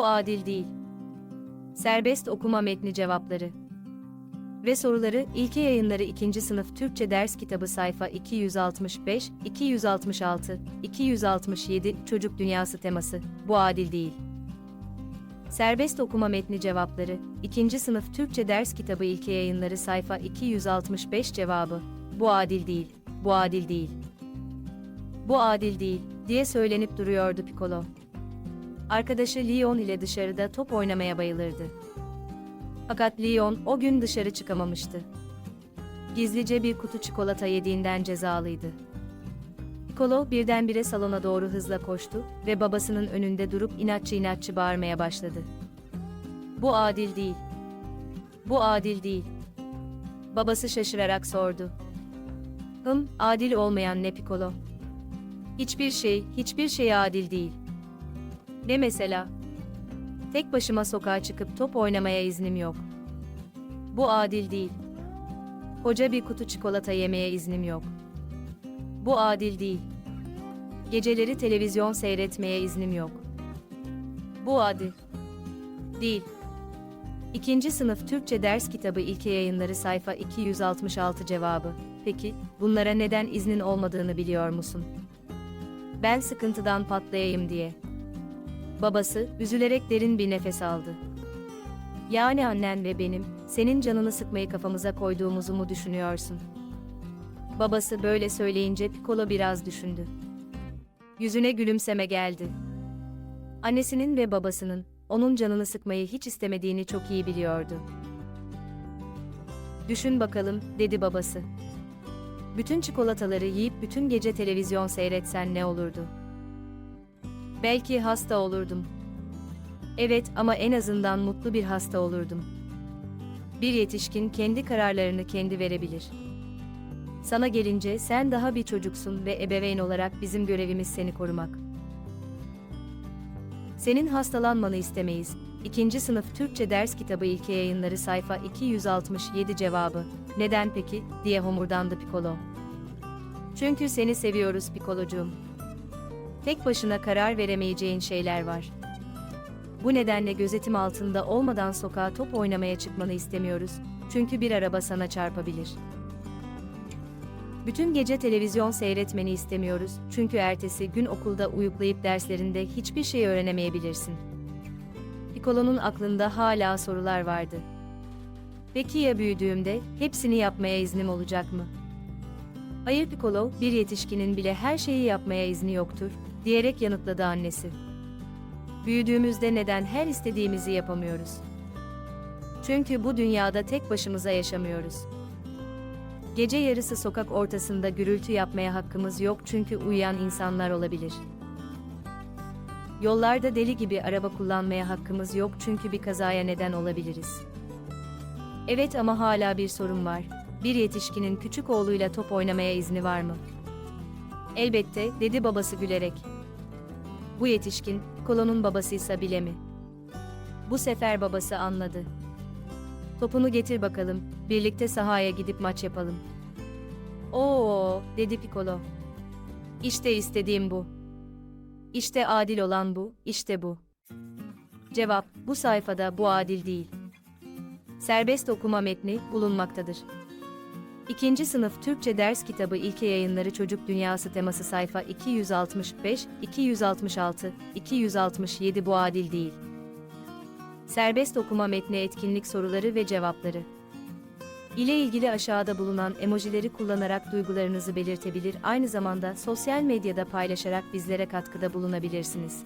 Bu adil değil. Serbest okuma metni cevapları. Ve soruları İlke Yayınları 2. Sınıf Türkçe Ders Kitabı sayfa 265, 266, 267 Çocuk Dünyası teması. Bu adil değil. Serbest okuma metni cevapları 2. Sınıf Türkçe Ders Kitabı İlke Yayınları sayfa 265 cevabı. Bu adil değil. Bu adil değil. Bu adil değil diye söylenip duruyordu Piccolo. Arkadaşı Leon ile dışarıda top oynamaya bayılırdı. Fakat Leon o gün dışarı çıkamamıştı. Gizlice bir kutu çikolata yediğinden cezalıydı. Piccolo birdenbire salona doğru hızla koştu ve babasının önünde durup inatçı inatçı bağırmaya başladı. Bu adil değil. Bu adil değil. Babası şaşırarak sordu. Hım, adil olmayan ne Piccolo? Hiçbir şey, hiçbir şey adil değil. Ne mesela? Tek başıma sokağa çıkıp top oynamaya iznim yok. Bu adil değil. Koca bir kutu çikolata yemeye iznim yok. Bu adil değil. Geceleri televizyon seyretmeye iznim yok. Bu adil. Değil. İkinci sınıf Türkçe ders kitabı ilke yayınları sayfa 266 cevabı. Peki, bunlara neden iznin olmadığını biliyor musun? Ben sıkıntıdan patlayayım diye. Babası, üzülerek derin bir nefes aldı. Yani annen ve benim, senin canını sıkmayı kafamıza koyduğumuzu mu düşünüyorsun? Babası böyle söyleyince Piccolo biraz düşündü. Yüzüne gülümseme geldi. Annesinin ve babasının, onun canını sıkmayı hiç istemediğini çok iyi biliyordu. Düşün bakalım, dedi babası. Bütün çikolataları yiyip bütün gece televizyon seyretsen ne olurdu? Belki hasta olurdum. Evet ama en azından mutlu bir hasta olurdum. Bir yetişkin kendi kararlarını kendi verebilir. Sana gelince sen daha bir çocuksun ve ebeveyn olarak bizim görevimiz seni korumak. Senin hastalanmanı istemeyiz. İkinci sınıf Türkçe ders kitabı ilke yayınları sayfa 267 cevabı. Neden peki? diye homurdandı Piccolo. Çünkü seni seviyoruz Piccolo'cuğum. Tek başına karar veremeyeceğin şeyler var. Bu nedenle gözetim altında olmadan sokağa top oynamaya çıkmanı istemiyoruz. Çünkü bir araba sana çarpabilir. Bütün gece televizyon seyretmeni istemiyoruz. Çünkü ertesi gün okulda uyuklayıp derslerinde hiçbir şey öğrenemeyebilirsin. Piccolo'nun aklında hala sorular vardı. Peki ya büyüdüğümde hepsini yapmaya iznim olacak mı? Hayır Piccolo, bir yetişkinin bile her şeyi yapmaya izni yoktur, diyerek yanıtladı annesi. Büyüdüğümüzde neden her istediğimizi yapamıyoruz? Çünkü bu dünyada tek başımıza yaşamıyoruz. Gece yarısı sokak ortasında gürültü yapmaya hakkımız yok çünkü uyuyan insanlar olabilir. Yollarda deli gibi araba kullanmaya hakkımız yok çünkü bir kazaya neden olabiliriz. Evet ama hala bir sorun var. Bir yetişkinin küçük oğluyla top oynamaya izni var mı? Elbette, dedi babası gülerek. Bu yetişkin, kolonun babasıysa bile mi? Bu sefer babası anladı. Topunu getir bakalım, birlikte sahaya gidip maç yapalım. Oo, dedi Piccolo. İşte istediğim bu. İşte adil olan bu, işte bu. Cevap, bu sayfada bu adil değil. Serbest okuma metni bulunmaktadır. İkinci sınıf Türkçe ders kitabı ilke yayınları Çocuk Dünyası teması sayfa 265, 266, 267 bu adil değil. Serbest okuma metni etkinlik soruları ve cevapları. ile ilgili aşağıda bulunan emojileri kullanarak duygularınızı belirtebilir, aynı zamanda sosyal medyada paylaşarak bizlere katkıda bulunabilirsiniz.